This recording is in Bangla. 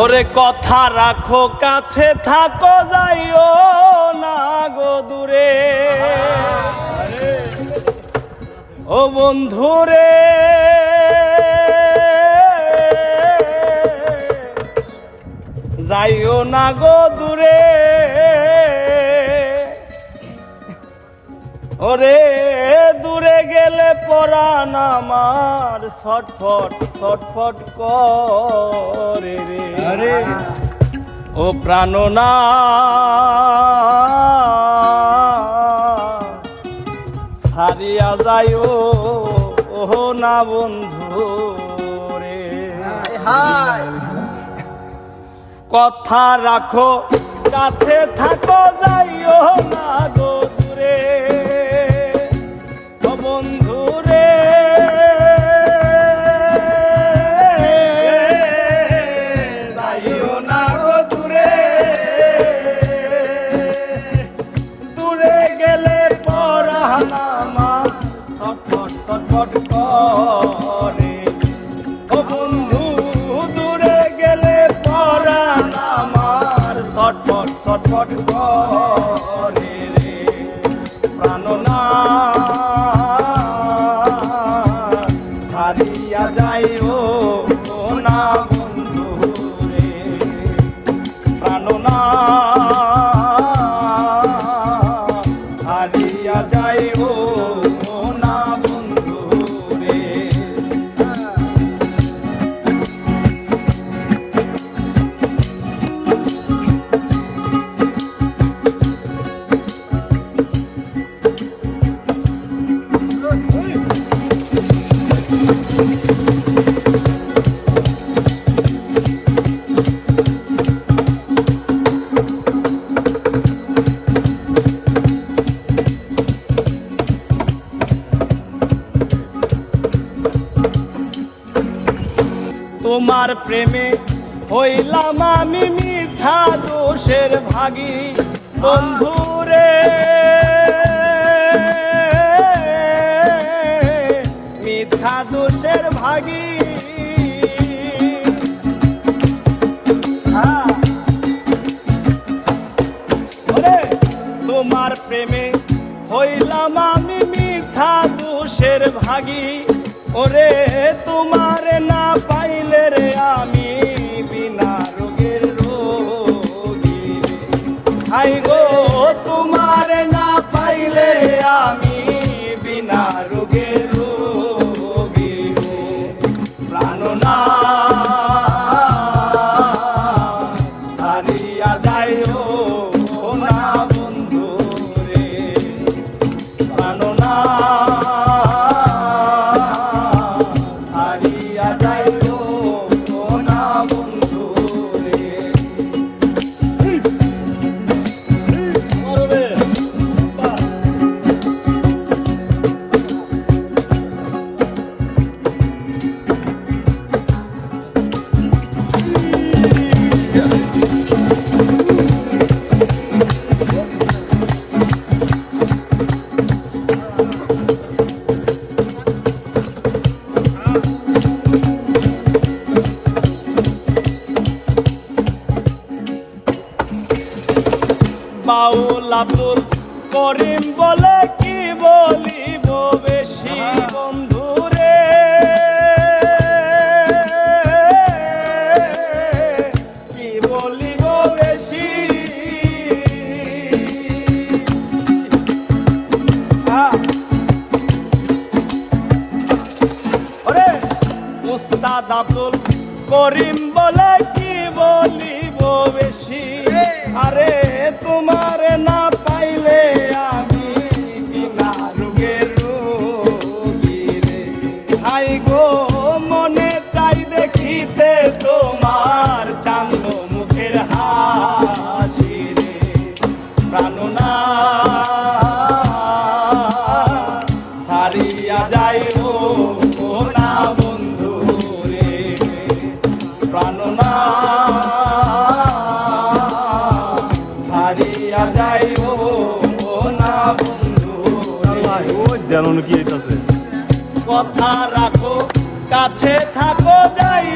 ওরে কথা রাখো, কাছে থাকো, যাইও না গো দূরে। ও বন্ধুরে, যাইও না গো দূরে। ওরে দূরে গেলে পরাণ আমার ছটফট। ছটফট করে রে। আরে। ও প্রাণনা হারিয়া যাইও ও না বন্ধু রে। কথা রাখো কাছে থাকো যাইও না গো ছটফট ছটফট করে তোমার প্রেমে হইলাম আমি মিথ্যা দোষের ভাগি। বন্ধুরে তোমার প্রেমে হইলাম আমি মিথ্যা দোষের ভাগি। ওরে তোমার না পাইলে রে আমি আব্দুল করিম বলে কি বলিব বেশি বন্ধু রে? কি বলিব বেশি। ওরে মুস্তাদ আব্দুল করিম বলে কি বলিব যাইও না বন্ধু রে। হারিয়া যাইও না বন্ধু জানো কি কথা রাখো কাছে থাকো যাই